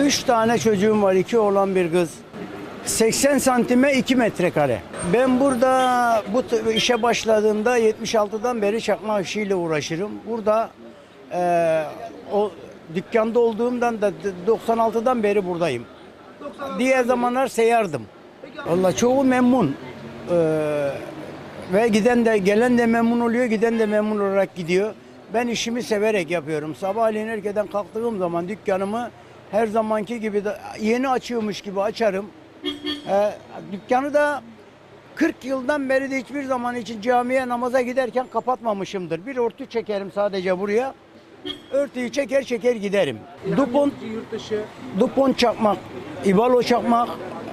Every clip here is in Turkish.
Üç tane çocuğum var. iki oğlan bir kız. 80 santime 2 metrekare. Ben burada bu işe başladığımda 76'dan beri çakma işiyle uğraşırım. Burada eee, o dükkanda olduğumdan da d- 96'dan beri buradayım. Diğer zamanlar seyardım. Valla çoğu memnun. Eee, ve giden de gelen de memnun oluyor, giden de memnun olarak gidiyor. Ben işimi severek yapıyorum. Sabahleyin erkenden kalktığım zaman dükkanımı her zamanki gibi de yeni açıyormuş gibi açarım. Ee, dükkanı da 40 yıldan beri de hiçbir zaman için camiye namaza giderken kapatmamışımdır. Bir örtü çekerim sadece buraya. Örtüyü çeker çeker giderim. Dupont. Dupont çakmak, Ibalo çakmak,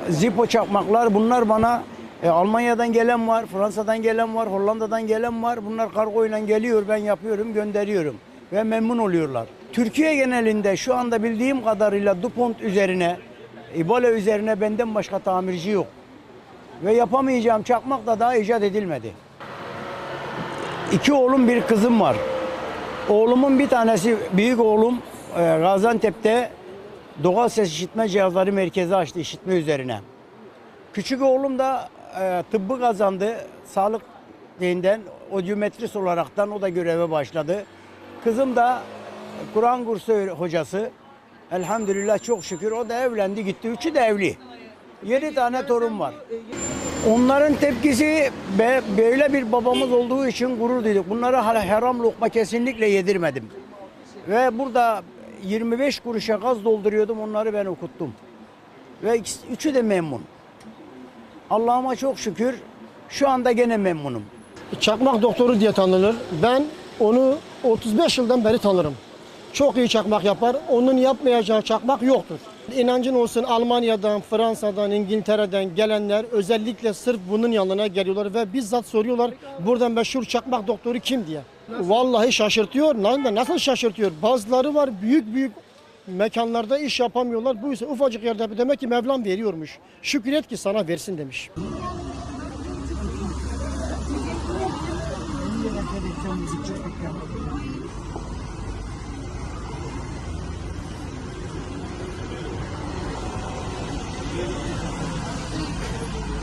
Zippo çakmaklar bunlar bana e, Almanya'dan gelen var, Fransa'dan gelen var, Hollanda'dan gelen var. Bunlar kargoyla geliyor, ben yapıyorum, gönderiyorum ve memnun oluyorlar. Türkiye genelinde şu anda bildiğim kadarıyla Dupont üzerine, Ibalo üzerine benden başka tamirci yok. Ve yapamayacağım çakmak da daha icat edilmedi. İki oğlum bir kızım var. Oğlumun bir tanesi büyük oğlum e, Gaziantep'te doğal ses işitme cihazları merkezi açtı işitme üzerine. Küçük oğlum da e, tıbbı kazandı. Sağlık şeyinden odyometrist olaraktan o da göreve başladı. Kızım da Kur'an kursu hocası. Elhamdülillah çok şükür o da evlendi gitti. Üçü de evli. Yedi tane torun var. Onların tepkisi böyle bir babamız olduğu için gurur duyduk. Bunlara haram lokma kesinlikle yedirmedim. Ve burada 25 kuruşa gaz dolduruyordum onları ben okuttum. Ve ikisi- üçü de memnun. Allah'ıma çok şükür şu anda gene memnunum. Çakmak doktoru diye tanınır. Ben onu 35 yıldan beri tanırım. Çok iyi çakmak yapar. Onun yapmayacağı çakmak yoktur. İnancın olsun Almanya'dan, Fransa'dan, İngiltere'den gelenler özellikle sırf bunun yanına geliyorlar ve bizzat soruyorlar buradan meşhur çakmak doktoru kim diye. Vallahi şaşırtıyor. Nasıl şaşırtıyor? Bazıları var büyük büyük mekanlarda iş yapamıyorlar. Bu ise ufacık yerde demek ki Mevlam veriyormuş. Şükret ki sana versin demiş.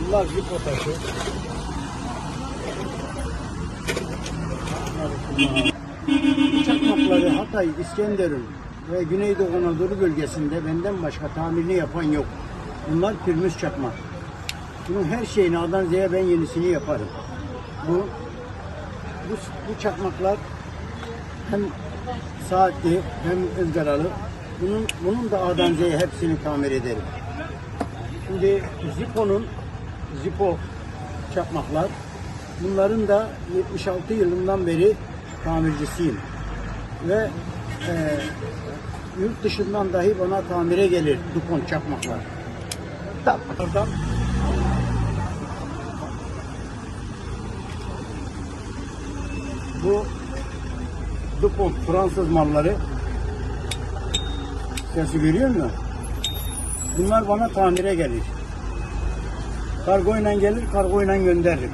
Bunlar Zipo taşı. Çakmakları Hatay, İskenderun ve Güneydoğu Anadolu bölgesinde benden başka tamirini yapan yok. Bunlar pürmüz çakmak. Bunun her şeyini A'dan Z'ye ben yenisini yaparım. Bu, bu, bu çakmaklar hem saatli hem ızgaralı. Bunun, bunun da A'dan Z'ye hepsini tamir ederim. Şimdi Zippo'nun Zippo çakmaklar. Bunların da 76 yılından beri tamircisiyim. Ve e, yurt dışından dahi bana tamire gelir Dupont çakmaklar. Oradan bu Dupont Fransız malları sesi görüyor musun? Bunlar bana tamire gelir. Kargoyla gelir, kargoyla gönderirim.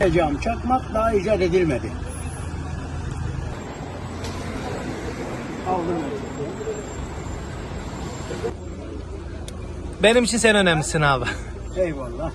Yapacağım çakmak daha icat edilmedi. Aldım. Benim için sen önemlisin abi. Eyvallah.